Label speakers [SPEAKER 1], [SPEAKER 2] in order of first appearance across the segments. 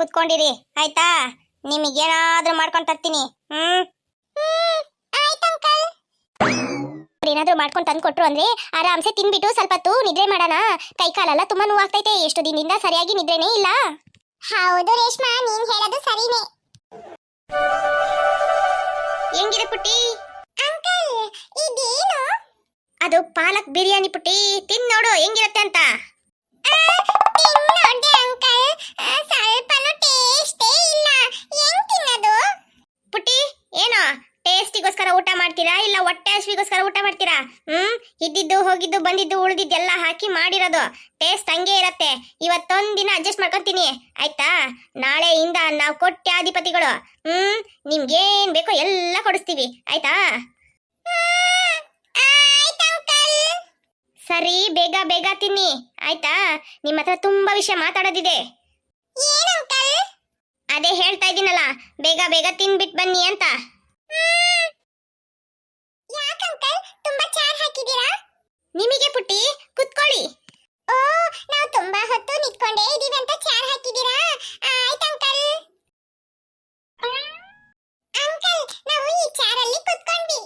[SPEAKER 1] ಕುತ್ಕೊಂಡಿರಿ. ಆಯ್ತಾ? ನಿಮಗೇನಾದ್ರೂ ಮಾಡ್ಕೊಂಡು ತರ್ತೀನಿ. ಹ್ಮ್? ಏನಾದ್ರೂ ಮಾಡ್ಕೊಂಡು ತಂದು ಕೊಟ್ರು ಅಂದ್ರೆ ಆರಾಮ್ಸೆ ತಿನ್ಬಿಟ್ಟು ಸ್ವಲ್ಪ ಹೊತ್ತು ನಿದ್ರೆ ಮಾಡೋಣ. ಕೈ ಕಾಲೆಲ್ಲ ತುಂಬಾ ನೋವಾಗ್ತೈತೆ. ಎಷ್ಟು ದಿನದಿಂದ ಸರಿಯಾಗಿ ನಿದ್ರೆನೇ ಇಲ್ಲ. ಹೌದು ರೇಷ್ಮಾ ನೀನ್ ಹೇಳೋದು ಸರಿನೇ. ಹೆಂಗಿದೆ ಪುಟ್ಟಿ? ಅಂಕಲ್ ಇದೇನು? ಅದು ಪಾಲಕ್ ಬಿರಿಯಾನಿ ಪುಟ್ಟಿ. ತಿನ್ ನೋಡು ಹೆಂಗಿರುತ್ತೆ ಅಂತ ತಿನ್ನೋಡೆ ಅಂಕಲ್ ಸ್ವಲ್ಪನೂ ಟೇಸ್ಟೇ ಇಲ್ಲ ಹೆಂಗ್ ತಿನ್ನೋದು ಪುಟ್ಟಿ ಏನೋ ಟೇಸ್ಟಿಗೋಸ್ಕರ ಊಟ ಮಾಡ್ತೀರಾ ಇಲ್ಲ ಹೊಟ್ಟೆ ಹಸಿವಿಗೋಸ್ಕರ ಊಟ ಮಾಡ್ತೀರಾ ಹ್ಮ್? ಇದ್ದಿದ್ದು ಹೋಗಿದ್ದು ಬಂದಿದ್ದು ಉಳಿದಿದ್ದೆಲ್ಲ ಹಾಕಿ ಮಾಡಿರೋದು. ಟೇಸ್ಟ್ ಹಂಗೆ ಇರತ್ತೆ. ಇವತ್ತೊಂದಿನ ದಿನ ಅಡ್ಜಸ್ಟ್ ಮಾಡ್ಕೊಂತೀನಿ. ಆಯ್ತಾ? ನಾಳೆಯಿಂದ ನಾವು ಕೊಟ್ಟ್ಯಾಧಿಪತಿಗಳು ಹ್ಮ್? ನಿಮ್ಗೇನ್ ಬೇಕೋ ಎಲ್ಲ ಕೊಡಿಸ್ತೀವಿ. ಆಯ್ತಾ? ಸರಿ ಬೇಗ ಬೇಗ ತಿನ್ನಿ. ಆಯ್ತಾ? ನಿಮ್ಮ ಹತ್ರ ತುಂಬಾ ವಿಷಯ ಮಾತಾಡೋದಿದೆ. ಅದೇ ಹೇಳ್ತಾ ಇದ್ದೀನಲ್ಲ ಬೇಗ ಬೇಗ ತಿನ್ಬಿಟ್ ಬನ್ನಿ ಅಂತ. ತುಂಬಾ ಚಾರ್ ಹಾಕಿದ್ದೀರಾ? ನಿಮಗೆ ಪುಟ್ಟಿ, ಕುತ್ಕೊಳ್ಳಿ. ಓ, ನಾವು ತುಂಬಾ ಹೊತ್ತು ನಿಂತ್ಕೊಂಡೇ ಇದೀವಿ ಅಂತ ಚಾರ್ ಹಾಕಿದ್ದೀರಾ? ಆಯ್ತು ಅಂಕಲ್. ಅಂಕಲ್, ನಾವು ಈ ಚಾರಲ್ಲಿ ಕುತ್ಕೊಂಡ್ವಿ.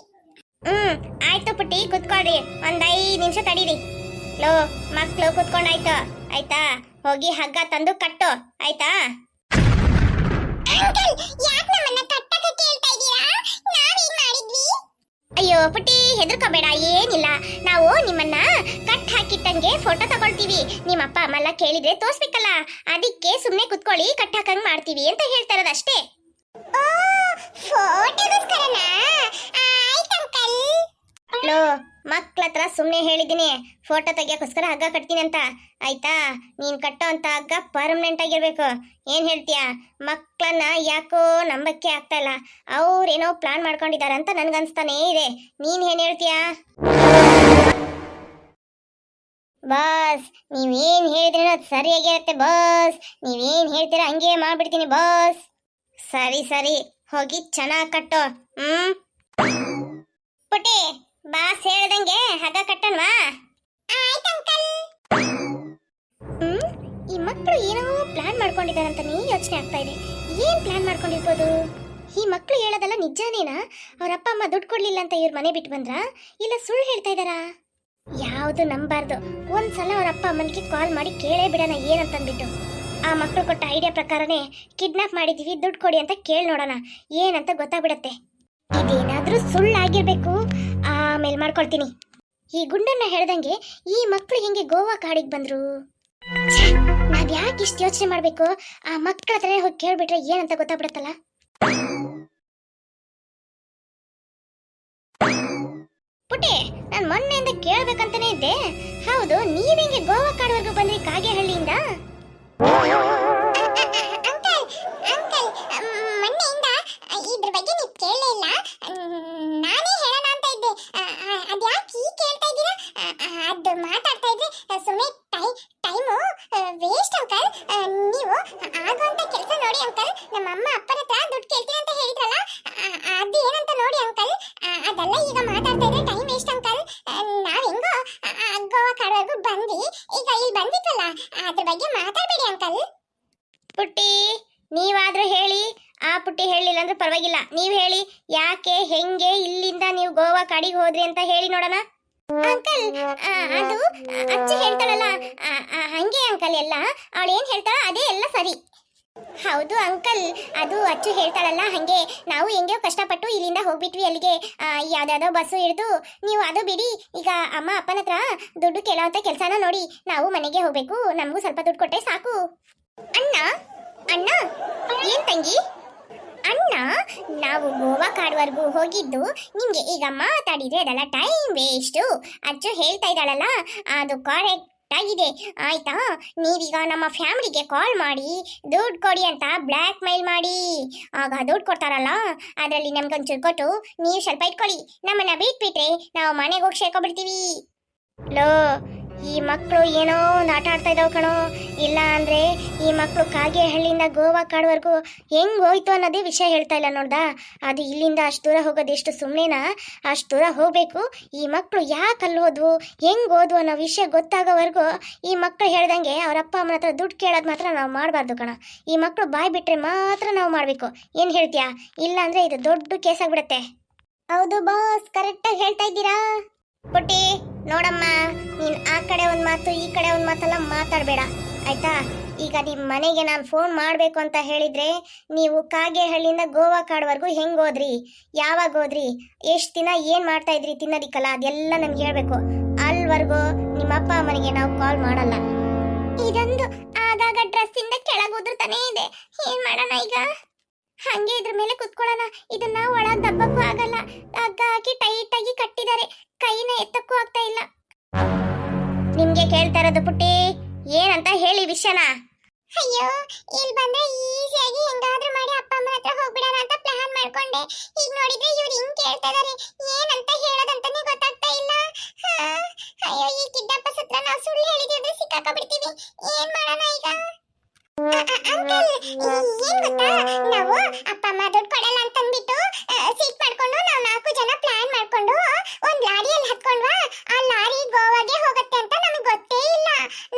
[SPEAKER 1] ಹ್ಮ್, ಆಯ್ತು ಪುಟ್ಟಿ ಕುತ್ಕೊಳ್ರಿ ಒಂದ್ ಐದ್ ನಿಮಿಷ ತಡೀರಿ. ಲೋ, ಮಕ್ಳು ಕುತ್ಕೊಂಡಾಯ್ತು ಆಯ್ತಾ? ಹೋಗಿ ಹಗ್ಗ ತಂದು ಕಟ್ಟು. ಆಯ್ತಾ? ಅಂಕಲ್, ಯಾಕೆ ನಮ್ಮನ್ನ ಕಟ್ಟಕ್ಕೆ ಕೇಳ್ತಾ ಇದ್ದೀರಾ ನಾವೇನ್ ಮಾಡಿದ್ವಿ ಅಯ್ಯೋ, ಪುಟ್ಟಿ, ಹೆದರ್ಕೋಬೇಡ, ಏನಿಲ್ಲ. ನಾವು ನಿಮ್ಮನ್ನ ಕಟ್ ಹಾಕಿಟ್ಟಂಗೆ ಫೋಟೋ ತಗೊಳ್ತೀವಿ. ನಿಮ್ಮ ಅಪ್ಪ ಅಮ್ಮ ಕೇಳಿದ್ರೆ ತೋರ್ಸ್ಬೇಕಲ್ಲ. ಅದಕ್ಕೆ ಸುಮ್ಮನೆ ಕುತ್ಕೊಳ್ಳಿ, ಕಟ್ ಹಾಕಂಗ್ ಮಾಡ್ತೀವಿ ಅಂತ ಹೇಳ್ತಾ ಇರೋದು ಅಷ್ಟೇ ಲೋ ಮಕ್ಳ ಹತ್ರ ಸುಮ್ಮನೆ ಹೇಳಿದ್ದೀನಿ. ಫೋಟೋ ತೆಗಿಯೋಕ್ಕೋಸ್ಕರ ಹಗ್ಗ ಕಟ್ತೀನಿ ಅಂತ ಆಯ್ತಾ? ನೀನ್ ಕಟ್ಟೋ ಅಂತ ಹಗ್ಗ ಪರ್ಮನೆಂಟ್ ಆಗಿರ್ಬೇಕು. ಏನು ಹೇಳ್ತೀಯಾ? ಮಕ್ಕಳನ್ನ ಯಾಕೋ ನಂಬಕ್ಕೆ ಆಗ್ತಾ ಇಲ್ಲ. ಅವ್ರೇನೋ ಪ್ಲಾನ್ ಮಾಡ್ಕೊಂಡಿದ್ದಾರೆ ಅಂತ ನನಗನ್ಸ್ತಾನೇ ಇದೆ. ನೀನ್ ಏನು ಹೇಳ್ತೀಯಾ? ಬಾಸ್, ನೀವೇನು ಹೇಳಿದ್ರೆ ಅದು ಸರಿಯಾಗಿರುತ್ತೆ ಬಾಸ್. ನೀವೇನು ಹೇಳ್ತೀರಾ ಹಂಗೆ ಮಾಡ್ಬಿಡ್ತೀನಿ ಬಾಸ್. ಸರಿ ಸರಿ. ಹೋಗಿ ಚೆನ್ನಾಗಿ ಕಟ್ಟೋ. ಹ್ಮ್? ಪುಟಿ ಬಾಸ್ ಹೇಳ್ದಂಗೆ ಹಗ ಕಟ್ಟನ್ವಾ? ಹ್ಮ್ ಈ ಮಕ್ಕಳು ಏನೋ ಪ್ಲಾನ್ ಮಾಡ್ಕೊಂಡಿದ್ದಾರೆ ನೀ ಯೋಚನೆ ಆಗ್ತಾ ಇದೆ. ಏನ್ ಪ್ಲಾನ್ ಮಾಡ್ಕೊಂಡಿರ್ಬೋದು? ಈ ಮಕ್ಕಳು ಹೇಳೋದಲ್ಲ ನಿಜಾನೇನಾ? ಅವ್ರ ಅಪ್ಪ ಅಮ್ಮ ದುಡ್ಡು ಕೊಡ್ಲಿಲ್ಲ ಅಂತ ಇವ್ರ ಮನೆ ಬಿಟ್ಟು ಬಂದ್ರಾ? ಇಲ್ಲ ಸುಳ್ಳು ಹೇಳ್ತಾ ಇದಾರಾ ಯಾವುದು ನಂಬಾರ್ದು. ಒಂದ್ಸಲ ಅವ್ರ ಅಪ್ಪ ಅಮ್ಮನಿಗೆ ಕಾಲ್ ಮಾಡಿ ಕೇಳೇ ಬಿಡೋಣ ಏನಂತಂದ್ಬಿಟ್ಟು. ಆ ಮಕ್ಕಳು ಕೊಟ್ಟ ಐಡಿಯಾ ಪ್ರಕಾರನೇ ಕಿಡ್ನಾಪ್ ಮಾಡಿದೀವಿ ದುಡ್ಡು ಕೊಡಿ ಅಂತ ಕೇಳಿ ನೋಡೋಣ. ಏನಂತ ಗೊತ್ತಾಗ್ಬಿಡತ್ತೆ. ಇದೇನಾದ್ರೂ ಸುಳ್ಳಾಗಿರ್ಬೇಕು? ಆಮೇಲೆ ಮಾಡ್ಕೊಳ್ತೀನಿ. ಈ ಗುಂಡನ್ನ ಹೇಳ್ದಂಗೆ ಈ ಮಕ್ಕಳು ಹೆಂಗೆ ಗೋವಾ ಕಾಡಿಗೆ ಬಂದ್ರು. ನಾವ್ ಯಾಕೆ ಇಷ್ಟ ಯೋಚನೆ ಮಾಡ್ಬೇಕು? ಆ ಮಕ್ಕಳ ಹತ್ರ ಹೋಗಿ ಕೇಳ್ಬಿಟ್ರೆ ಏನಂತ ಗೊತ್ತಾಗ್ಬಿಡತ್ತಲ್ಲ? ಪುಟ್ಟಿ, ನಾನು ಮೊನ್ನೆಯಿಂದ ಕೇಳ್ಬೇಕಂತಾನೆ ಇದ್ದೆ. ಹೌದು, ನೀವ್ ಹೆಂಗೆ ಗೋವಾ ಕಾಡ್ವರೆಗೂ ಬಂದ್ರಿ ಕಾಗೆಹಳ್ಳಿಯಿಂದ ಮೊನ್ನೆಯಿಂದ ಇದ್ರ ಬಗ್ಗೆ ನೀವು ಕೇಳಲೇ ಇಲ್ಲ ನಾನೇ ಹೇಳೋಣ ಅಂತ ಇದ್ದೆ ಅದ್ಯಾಕೆ ಈ ಕೇಳ್ತಾ ಇದ್ದೀರಾ ಅದು ಮಾತಾಡ್ತಾ ಇದ್ರೆ ಸುಮ್ಮನೆ ಟೈ ಟೈಮು ವೇಸ್ಟ್ ಅಂಕಲ್ ನೀವು ಆಗುವಂತ ಕೆಲಸ ನೋಡಿ ಅಂಕಲ್ ನಮ್ಮ ಅಮ್ಮ ಅಪ್ಪನ ಹತ್ರ ದುಡ್ಡು ಕೇಳ್ತೀನಿ ಅಂತ ಹೇಳಿದ್ರಲ್ಲ ಅದು ಏನಂತ ನೋಡಿ ಅಂಕಲ್ ಅದೆಲ್ಲ ಈಗ ಮಾತಾಡ್ತಾ ಇದ್ರೆ ಟೈಮ್ ವೇಸ್ಟ್ ಅಂಕಲ್. ನಾವ್ ಹೆಂಗೋ ಗೋವಾ ಕಾಡವರೆಗೂ ಬಂದ್ವಿ. ಈಗ ಇಲ್ಲಿ ಬಂದಿತ್ತಲ್ಲ ಅದ್ರ ಬಗ್ಗೆ ಮಾತಾಡಬೇಡಿ ಅಂಕಲ್. ಪುಟ್ಟಿ ನೀವಾದ್ರೂ ಹೇಳಿ. ಆ ಪುಟ್ಟಿ ಹೇಳಿಲ್ಲ ಅಂದ್ರೆ ಪರವಾಗಿಲ್ಲ. ನೀವ್ ಹೇಳಿ ಯಾಕೆ ಹೆಂಗೆ ಇಲ್ಲಿಂದ ನೀವು ಗೋವಾ ಕಾಡಿಗೆ ಹೋದ್ರಿ ಅಂತ ಹೇಳಿ ನೋಡೋಣ. ಅಂಕಲ್ ಅದು ಅಚ್ಚ ಹೇಳ್ತಾಳಲ್ಲ ಹಂಗೆ ಅಂಕಲ್ ಎಲ್ಲ. ಅವಳು ಏನ್ ಹೇಳ್ತಾಳ ಅದೇ ಎಲ್ಲ ಸರಿ. ಹೌದು, ಅಂಕಲ್. ಅದು ಅಚ್ಚು ಹೇಳ್ತಾಳಲ್ಲ ಹಂಗೆ. ನಾವು ಹೆಂಗೆ ಕಷ್ಟಪಟ್ಟು ಇಲ್ಲಿಂದ ಹೋಗ್ಬಿಟ್ವಿ ಅಲ್ಲಿಗೆ. ಯಾವ್ದಾದೋ ಬಸ್ಸು ಹಿಡಿದು. ನೀವು ಅದು ಬಿಡಿ. ಈಗ ಅಮ್ಮ, ಅಪ್ಪನ ಹತ್ರ ದುಡ್ಡು ಕೇಳೋಂಥ ಕೆಲಸನ ನೋಡಿ. ನಾವು ಮನೆಗೆ ಹೋಗ್ಬೇಕು. ನಮಗೂ ಸ್ವಲ್ಪ ದುಡ್ಡು ಕೊಟ್ಟೆ ಸಾಕು. ಅಣ್ಣ ಅಣ್ಣ, ಏನ್ ತಂಗಿ? ಅಣ್ಣ, ನಾವು ಗೋವಾ ಕಾಡ್ವರೆಗೂ ಹೋಗಿದ್ದು. ನಿಮಗೆ ಈಗ ಮಾತಾಡಿದ್ರೆ ಅದೆಲ್ಲ ಟೈಮ್ ವೇಸ್ಟು ಅಚ್ಚು ಹೇಳ್ತಾ ಇದ್ದಾಳಲ್ಲ, ಅದು ಕರೆಕ್ಟ್ ಆಗಿದೆ ಆಯ್ತಾ? ನೀವೀಗ ನಮ್ಮ ಫ್ಯಾಮಿಲಿಗೆ ಕಾಲ್ ಮಾಡಿ, ದುಡ್ಡು ಕೊಡಿ ಅಂತ ಬ್ಲ್ಯಾಕ್ ಮೇಲ್ ಮಾಡಿ. ಆಗ ದುಡ್ಡು ಕೊಡ್ತಾರಲ್ಲ, ಅದರಲ್ಲಿ ನಮ್ಗೊಂಚೂರು ಕೊಟ್ಟು ನೀವು ಸ್ವಲ್ಪ ಇಟ್ಕೊಳ್ಳಿ. ನಮ್ಮನ್ನ ಬಿಟ್ಬಿಟ್ರೆ ನಾವು ಮನೆಗೆ ಹೋಗಿ ಸೇರ್ಕೊಬಿಡ್ತೀವಿ ಲೋ ಈ ಮಕ್ಕಳು ಏನೋ ಒಂದು ಆಟ ಆಡ್ತಾ ಇದಾವ ಕಣೋ. ಇಲ್ಲ ಅಂದ್ರೆ ಈ ಮಕ್ಕಳು ಕಾಗೇಹಳ್ಳಿಯಿಂದ ಗೋವಾ ಕಾಡುವರೆಗೂ ಹೆಂಗ್ ಹೋಯ್ತು ಅನ್ನೋದೇ ವಿಷಯ ಹೇಳ್ತಾ ಇಲ್ಲ ನೋಡ್ದಾ? ಅದು ಇಲ್ಲಿಂದ ಅಷ್ಟು ದೂರ ಹೋಗೋದು ಎಷ್ಟು ಸುಮ್ಮನೆನಾ ಅಷ್ಟು ದೂರ ಹೋಗ್ಬೇಕು. ಈ ಮಕ್ಕಳು ಯಾಕೆ ಅಲ್ಲಿ ಹೋದ್ವು? ಹೆಂಗ್ ಓದ್ವು ಅನ್ನೋ ವಿಷಯ ಗೊತ್ತಾಗೋವರೆಗೂ ಈ ಮಕ್ಕಳು ಹೇಳ್ದಂಗೆ ಅವ್ರ ಅಪ್ಪ ಅಮ್ಮನ ಹತ್ರ ದುಡ್ಡು ಕೇಳೋದು ಮಾತ್ರ ನಾವು ಮಾಡಬಾರ್ದು ಕಣ. ಈ ಮಕ್ಕಳು ಬಾಯ್ ಬಿಟ್ರೆ ಮಾತ್ರ ನಾವು ಮಾಡಬೇಕು. ಏನು ಹೇಳ್ತೀಯಾ? ಇಲ್ಲ ಅಂದ್ರೆ ಇದು ದೊಡ್ಡ ಕೇಸ್ ಆಗ್ಬಿಡತ್ತೆ. ಹೌದು ಬಾಸ್ ಕರೆಕ್ಟಾಗಿ ಹೇಳ್ತಾ ಇದ್ದೀರಾ? ಪುಟ್ಟಿ ನೋಡಮ್ಮ, ನೀನು ಆ ಕಡೆ ಒಂದು ಮಾತು, ಈ ಕಡೆ ಒಂದು ಮಾತೆಲ್ಲ ಮಾತಾಡಬೇಡ, ಆಯ್ತಾ? ಈಗ ನಿಮ್ ಮನೆಗೆ ನಾನು ಫೋನ್ ಮಾಡಬೇಕು ಅಂತ ಹೇಳಿದ್ರೆ ನೀವು ಕಾಗೇಹಳ್ಳಿಯಿಂದ ಗೋವಾ ಕಾಡ್ವರೆಗೂ ಹೆಂಗೆ ಹೋದ್ರಿ? ಯಾವಾಗ ಹೋದ್ರಿ? ಎಷ್ಟು ದಿನ ಏನು ಮಾಡ್ತಾ ಇದ್ರಿ ತಿನ್ನೋದಿಕ್ಕಲ್ಲ, ಅದೆಲ್ಲ ನಮ್ಗೆ ಹೇಳಬೇಕು. ಅಲ್ವರೆಗೂ, ನಿಮ್ಮ ಅಪ್ಪ ಅಮ್ಮನಿಗೆ ನಾವು ಕಾಲ್ ಮಾಡಲ್ಲ. ಇದೊಂದು ಆಗಾಗ ಡ್ರೆಸ್ ಇಂದ ಕೆಳಗೆ ತಾನೇ ಇದೆ. ಏನು ಮಾಡೋಣ ಈಗ? ಹಂಗೆ ಇದ್ರ ಮೇಲೆ ಕುತ್ಕೊಳ್ಳೋಣ. ಇದನ್ನ ಒಳಗ್ ದಬ್ಬಕ್ಕೂ ಆಗಲ್ಲ. ಹಗ್ಗ ಟೈಟ್ ಆಗಿ ಕಟ್ಟಿದ್ದಾರೆ. ಕೈನ ಎತ್ತಕ್ಕೂ ಆಗ್ತಾ ಇಲ್ಲ. ನಿಮ್ಗೆ ಕೇಳ್ತಾ ಇರೋದು ಪುಟ್ಟಿ, ಏನಂತ ಹೇಳಿ ವಿಷಯನ?
[SPEAKER 2] ಅಯ್ಯೋ, ಇಲ್ಲಿ ಬಂದ್ರೆ ಈಸಿಯಾಗಿ ಹೆಂಗಾದ್ರೂ ಮಾಡಿ ಅಪ್ಪ ಅಮ್ಮನ ಹತ್ರ ಹೋಗ್ಬಿಡೋಣ ಅಂತ ಪ್ಲಾನ್ ಮಾಡ್ಕೊಂಡೆ. ಈಗ ನೋಡಿದ್ರೆ ಇವ್ರು ಹಿಂಗ್ ಕೇಳ್ತಾ ಇದಾರೆ. ಏನಂತ ಹೇಳೋದಂತಾನೆ ಗೊತ್ತಾಗ್ತಾ ಇಲ್ಲ. ಅಯ್ಯೋ, ಈ ಕಿಡ್ಡಪ್ಪ ಸತ್ರ ನಾವು ಸುಳ್ಳು ಹೇಳಿದ್ರೆ ಸಿಕ್ಕಾಕೊಂಡ್ಬಿಡ್ತೀವಿ. ಏನ್ ಮಾಡೋಣ ಈಗ? ಅಂಕಲ್ ಏನ್ ಗೊತ್ತಾ? ನಾವು ಅಪ್ಪ ಅಮ್ಮ ದುಡ್ಡು ಕೊಡಲ್ಲ ಅಂತಂದ್ಬಿಟ್ಟು ಸೀಟ್ ಮಾಡ್ಕೊಂಡು ನಾವು ನಾಲ್ಕು ಜನ ಪ್ಲಾನ್ ಮಾಡ್ಕೊಂಡು ಒಂದ್ ಲಾರಿಯಲ್ಲಿ ಹತ್ಕೊಂಡ್ವಾ ಆ ಲಾರಿ ಗೋವಾಗೆ ಹೋಗುತ್ತೆ ಅಂತ ನಮಗೆ ಗೊತ್ತೇ ಇಲ್ಲ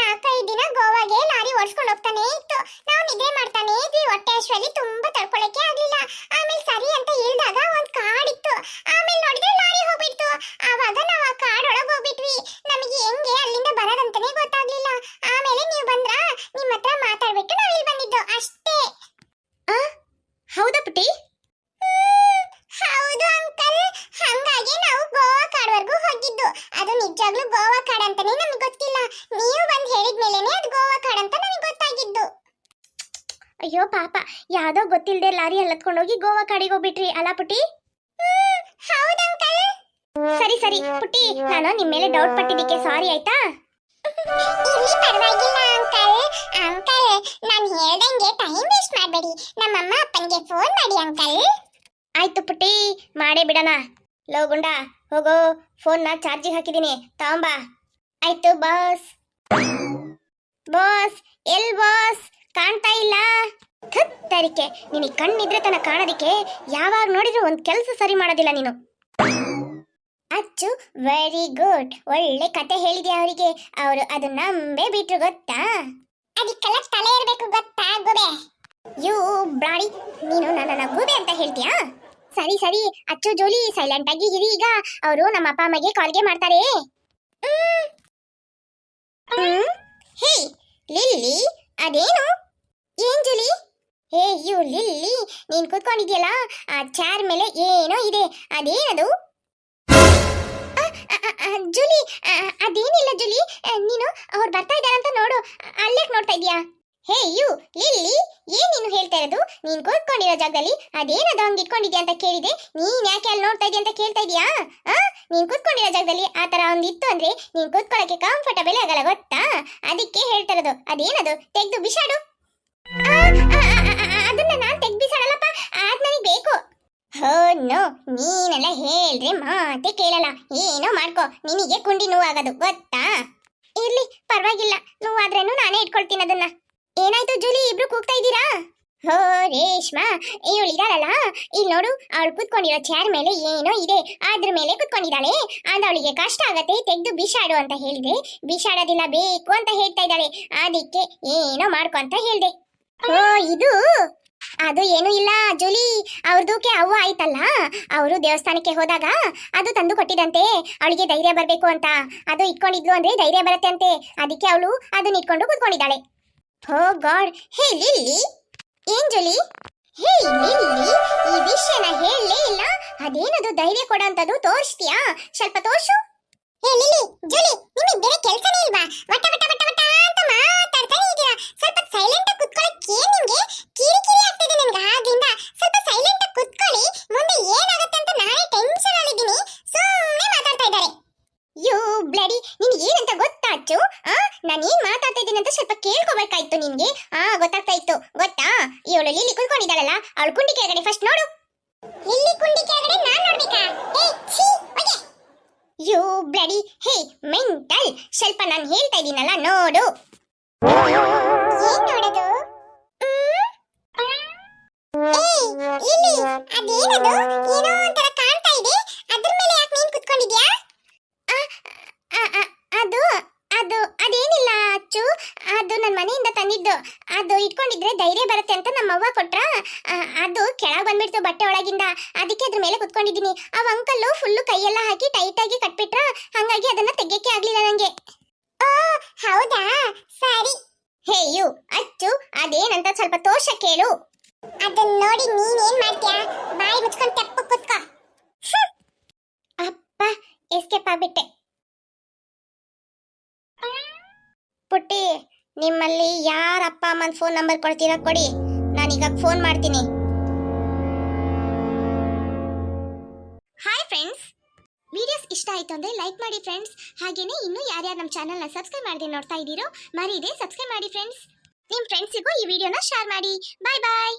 [SPEAKER 2] ನಾಲ್ಕೈದು ದಿನ ಗೋವಾಗೆ ಲಾರಿ ಓಡಿಸ್ಕೊಂಡು ಹೋಗ್ತಾನೆ ಇತ್ತು ನಾವು ನಿದ್ರೆ ಮಾಡ್ತಾನೆ ಇದ್ವಿ ಹೊಟ್ಟೆ ಅಶ್ವಲ್ಲಿ ತುಂಬಾ ತಡ್ಕೊಳಕ್ಕೆ ಆಗ್ಲಿಲ್ಲ ಆಮೇಲೆ ಸರಿ ಅಂತ ಇಳಿದಾಗ ಒಂದ್ ಕಾಡಿತ್ತು ಆಮೇಲೆ ನೋಡಿದ್ರೆ ಲಾರಿ ಹೋಗ್ಬಿಡ್ತು ಆವಾಗ ನಾವು ಆ ಕಾಡೊಳಗೆ ಹೋಗ್ಬಿಟ್ವಿ ನಮಗೆ ಹೆಂಗೆ ಅಲ್ಲಿಂದ ಬರೋದಂತಾನೆ ಗೊತ್ತಾಗ್ಲಿಲ್ಲ ಆಮೇಲೆ ನೀವು ಬಂದ್ರ ನಿಮ್ಮ ಹತ್ರ ಮಾತಾಡ್ಬಿಟ್ಟು ನಾವು ಇಲ್ಲಿ ಬಂದಿದ್ದು ಅಷ್ಟೇ
[SPEAKER 1] ಹೌದಾ ಪುಟ್ಟಿ
[SPEAKER 2] ಹ್ಮ್, ಹೌದು ಅಂಕಲ್ ಹಂಗಾಗಿ ನಾವು ಗೋವಾ ಕಾಡ್ವರೆಗೂ ಹೋಗಿದ್ದು ಅದು ನಿಜವಾಗ್ಲೂ ಗೋವಾ ಕಾಡ್ ಅಂತಾನೆ ನಮ್ಗೆ ಗೊತ್ತಿಲ್ಲ ನೀವು ಬಂದ್ ಹೇಳಿದ್ಮೇಲೆನೆ ಅದು ಗೋವಾ ಕಾಡ್ ಅಂತ ನಮಗೆ ಗೊತ್ತಾಗಿದ್ದು
[SPEAKER 1] ಅಯ್ಯೋ ಪಾಪ ಯಾವ್ದೋ ಗೊತ್ತಿಲ್ಲದೆ ಲಾರಿ ಹತ್ಕೊಂಡೋಗಿ ಗೋವಾ ಕಾಡಿಗೆ ಹೋಗ್ಬಿಟ್ರಿ ಅಲ್ಲ ಪುಟ್ಟಿ?
[SPEAKER 2] ಹ್ಮ್,
[SPEAKER 1] ಸರಿ ಸರಿ ಪುಟ್ಟಿ ನಾನು ನಿಮ್ಮ ಮೇಲೆ ಡೌಟ್ ಪಟ್ಟಿದ್ದಕ್ಕೆ ಸಾರಿ ಆಯ್ತಾ?
[SPEAKER 2] ಪರವಾಗಿಲ್ಲ ಅಂಕಲ್. ಅಂಕಲ್ ನಾನು ಹೇಳ್ದಂಗೆ ಟೈಮ್ ವೇಸ್ಟ್ ಮಾಡಬೇಡಿ. ನಮ್ಮಮ್ಮ ಅಪ್ಪನಿಗೆ ಫೋನ್ ಮಾಡಿ ಅಂಕಲ್.
[SPEAKER 1] ಆಯ್ತು ಪುಟ್ಟಿ ಮಾಡೇ ಬಿಡಣ. ಲೋ ಗುಂಡ ಹೋಗೋ ಫೋನ್ನ ಚಾರ್ಜಿಗೆ ಹಾಕಿದ್ದೀನಿ ತಗೊಂಬಾ. ಆಯ್ತು ಬಾಸ್ ಬಾಸ್ ಎಲ್ ಬಾಸ್ ಕಾಣ್ತಾ ಇಲ್ಲ. ತರಿಕೆ. ನಿನಗೆ ಕಣ್ಣಿದ್ರೆ ತನ ಕಾಣೋದಿಕ್ಕೆ ಯಾವಾಗ ನೋಡಿದ್ರು ಒಂದು ಕೆಲಸ ಸರಿ ಮಾಡೋದಿಲ್ಲ ನೀನು. ಅಚ್ಚು ವೆರಿ ಗುಡ್ ಒಳ್ಳೆ ಕತೆ ಹೇಳಿದ್ಯ ಅವರಿಗೆ. ಅವರು ಅದನ್ನ ನಂಬೇ ಬಿಟ್ರು, ಗೊತ್ತಾ?
[SPEAKER 2] ಅದಕ್ಕೆಲ್ಲ ತಲೆ ಇರಬೇಕು, ಗೊತ್ತಾ, ಗುಬೆ?
[SPEAKER 1] ಯು ಬ್ರಾಡಿ ನೀನು ನನ್ನ ಗುಬೆ ಅಂತ ಹೇಳ್ತೀಯಾ? ಸರಿ ಸರಿ. ಅಚ್ಚು, ಜೋಲಿ ಸೈಲೆಂಟ್ ಆಗಿ ಇರಿ ಈಗ. ಅವರು ನಮ್ಮ ಅಪ್ಪ, ಅಮ್ಮಗೆ ಕಾಲ್ಗೆ ಮಾಡ್ತಾರೆ? ಹೇ, ಲಿಲ್ಲಿ, ಅದೇನು? ಏನ್ ಹೇ ಯು ಲಿಲ್ಲಿ, ನೀನ್ ಕೂತ್ಕೊಂಡಿದ್ಯಲ್ಲ, ಆ ಚೇರ್ ಮೇಲೆ ಏನೋ ಇದೆ, ಅದೇನದು? ಜೂಲಿ ಅದೇನಿಲ್ಲ ಜುಲಿ ನೀನು ಅವ್ರು ಬರ್ತಾ ಇದ್ದಾರಂತ ನೋಡು ಅಲ್ಲೇ ನೋಡ್ತಾ ಇದೀಯಾ ಹೇ ಯು ಲಿಲ್ಲಿ, ಏನ್ ನೀನು ಹೇಳ್ತಾ ಇರೋದು? ನೀನ್ ಕೂತ್ಕೊಂಡಿರೋ ಜಾಗದಲ್ಲಿ ಅದೇನದು ಹಂಗೆ ಇಟ್ಕೊಂಡಿದ್ಯಾ ಅಂತ ಕೇಳಿದೆ, ನೀನ್ ಯಾಕೆ ಅಲ್ಲಿ ನೋಡ್ತಾ ಇದೀಯ ಅಂತ ಕೇಳ್ತಾ ಇದೀಯಾ ಆ ನೀನ್ ಕೂತ್ಕೊಂಡಿರೋ ಜಾಗದಲ್ಲಿ ಆ ತರ ಒಂದ್ ಇತ್ತು ಅಂದ್ರೆ ನೀನ್ ಕೂತ್ಕೊಳ್ಳಕ್ಕೆ ಕಂಫರ್ಟಬಲ್ ಆಗಲ್ಲ, ಗೊತ್ತಾ? ಅದಕ್ಕೆ ಹೇಳ್ತಾ ಇರೋದು, ಅದೇನದು? ತೆಗೆದು ಬಿಸಾಡು. ಅದನ್ನ ನಾನ್ ತೆಗ್ದು ಬಿಸಾಡಲ್ಲಪ್ಪ ನನಗ್ ಬೇಕು. ಹೋ, ನೋ, ನೀನೆಲ್ಲ ಹೇಳ್ರಿ, ಮಾತೆ ಕೇಳಲ್ಲ. ಏನೋ ಮಾಡ್ಕೋ, ನಿನಗೆ ಕುಂಡಿ ನೋವಾಗೋದು, ಗೊತ್ತಾ? ಇರ್ಲಿ, ಪರವಾಗಿಲ್ಲ. ನೋವಾದ್ರೇನು ನಾನೇ ಇಟ್ಕೊಳ್ತೀನಿ ಅದನ್ನ. ಏನಾಯ್ತು, ಜೂಲಿ, ಇಬ್ರು ಕೂಗ್ತಾ ಇದ್ದೀರಾ? ಹೋ, ರೇಷ್ಮಾ ಇವಳು ಇದಾಳಲ್ಲ ಇಲ್ಲಿ ನೋಡು, ಅವಳು ಕೂತ್ಕೊಂಡಿರೋ ಚೇರ್ ಮೇಲೆ ಏನೋ ಇದೆ. ಅದ್ರ ಮೇಲೆ ಕೂತ್ಕೊಂಡಿದ್ದಾಳೆ. ಅಂದ ಅವಳಿಗೆ ಕಷ್ಟ ಆಗತ್ತೆ, ತೆಗೆದು ಬಿಸಾಡು ಅಂತ ಹೇಳಿದೆ. ಬಿಸಾಡೋದಿಲ್ಲ ಬೇಕು ಅಂತ ಹೇಳ್ತಾ ಇದ್ದಾಳೆ. ಅದಕ್ಕೆ ಏನೋ ಮಾಡ್ಕೊ ಅಂತ ಹೇಳ್ದೆ. ಓ ಇದು? ಅದು ಏನು ಇಲ್ಲ, ಜೂಲಿ. ಅವ್ರದಕ್ಕೆ ಅವ್ವ ಆಯ್ತಲ್ಲ? ಅವರು ದೇವಸ್ಥಾನಕ್ಕೆ ಹೋದಾಗ ಅದು ತಂದು ಕೊಟ್ಟಿದಂತೆ ಅವಳಿಗೆ ಧೈರ್ಯ ಬರಬೇಕು ಅಂತ. ಅದು ಇಟ್ಕೊಂಡಿದ್ಲು ಅಂದ್ರೆ ಧೈರ್ಯ ಬರುತ್ತೆ ಅಂತೆ. ಅದಕ್ಕೆ ಅವಳು ಅದನ್ನ ಇಟ್ಕೊಂಡು ಕೂತ್ಕೊಂಡಿದ್ದಾಳೆ. Oh, god. Hey, Lily. ಏನ್ ಜೂಲಿ? Hey, Lily. ಈ ವಿಷಯನ ಹೇಳಲೇ ಇಲ್ಲ. ಅದೇನದು ಧೈರ್ಯ ಕೊಡೋಂಥದ್ದು? ತೋರಿಸ್ತೀಯಾ? ಸ್ವಲ್ಪ ತೋರ್ಸು.
[SPEAKER 2] Hey, Lily, Julie. ನಿಮಗೆ ಬೇರೆ ಕೆಲಸನೇ ಇಲ್ವಾ? ವಟ ವಟ ವಟ ಅಂತ ಮಾತಾಡ್ತಾನೆ ಇದೀರಾ? ಸ್ವಲ್ಪ ಸೈಲೆಂಟ್
[SPEAKER 1] ಅವಳು ಕುಂಡಿ ಕೆಳಗಡೆ ಫಸ್ಟ್ ನೋಡು.
[SPEAKER 2] ಇಲ್ಲಿ ಕುಂಡಿ ಕೆಳಗಡೆ ನಾನು ನೋಡ್ಬೇಕಾ? ಏ, ಛೀ
[SPEAKER 1] ಯು, ಬ್ಲಡಿ. Hey, mental. ಸ್ವಲ್ಪ ನಾನು ಹೇಳ್ತಾ ಇದ್ದೀನಲ್ಲ, ನೋಡು. ಅದು ನನ್ನ ಮನೆಯಿಂದ ತಂದಿದ್ದು. ಅದು ಇಟ್ಕೊಂಡಿದ್ರೆ ಧೈರ್ಯ ಬರುತ್ತೆ ಅಂತ ನಮ್ಮ ಅವ್ವ ಕೊಟ್ರ. ಅದು ಕೆಳಗೆ ಬಂದ್ಬಿಡ್ತು ಬಟ್ಟೆ ಒಳಗಿಂದ. ಅದಕ್ಕೆ ಅದ್ರ ಮೇಲೆ ಕುತ್ಕೊಂಡಿದ್ದೀನಿ. ಅವ ಅಂಕಲ್ಲು ಫುಲ್ಲು ಕೈಯೆಲ್ಲ ಹಾಕಿ ಟೈಟ್ ಆಗಿ ಕಟ್ಬಿಟ್ರ. ಹಂಗಾಗಿ ಅದನ್ನ ತೆಗಿಯಕ್ಕೆ ಆಗ್ಲಿಲ್ಲ ನಂಗೆ.
[SPEAKER 2] ಓ, ಹೌದಾ? ಸರಿ.
[SPEAKER 1] ಹೇ, ಯು, ಅಚ್ಚು. ಅದೇನಂತ ಸ್ವಲ್ಪ ತೋರ್ಸ ಕೇಳು.
[SPEAKER 2] ಅದನ್ನ ನೋಡಿ ನೀನ್ ಏನ್ ಮಾಡ್ತೀಯಾ? ಬಾಯಿ ಮುಚ್ಕೊಂಡ್ ತೆಪ್ಪ ಕುತ್ಕೋ.
[SPEAKER 1] ಅಪ್ಪ ಎಸ್ಕೇಪ್ ಆಗ್ಬಿಟ್ಟೆ ಪುಟ್ಟಿ ನಿಮ್ಮಲ್ಲಿ ಯಾರ ಅಪ್ಪ ಅಮ್ಮನ ಫೋನ್ ನಂಬರ್ ಕೊಡ್ತೀರಾ ಕೊಡಿ. ನಾನೀಗ ಫೋನ್ ಮಾಡ್ತೀನಿ. ಹಾಯ್ ಫ್ರೆಂಡ್ಸ್ ವಿಡಿಯೋಸ್ ಇಷ್ಟ ಆಯ್ತು ಅಂದ್ರೆ ಲೈಕ್ ಮಾಡಿ ಫ್ರೆಂಡ್ಸ್ ಹಾಗೇನೇ ಇನ್ನೂ ಯಾರ್ಯಾರು ನಮ್ಮ ಚಾನಲ್ನ ಸಬ್ಸ್ಕ್ರೈಬ್ ಮಾಡದೆ ನೋಡ್ತಾ ಇದ್ದೀರೋ, ಮರೀದೆ ಸಬ್ಸ್ಕ್ರೈಬ್ ಮಾಡಿ ಫ್ರೆಂಡ್ಸ್ ನಿಮ್ಮ ಫ್ರೆಂಡ್ಸಿಗೂ ಈ ವಿಡಿಯೋನ ಶೇರ್ ಮಾಡಿ. ಬಾಯ್ ಬಾಯ್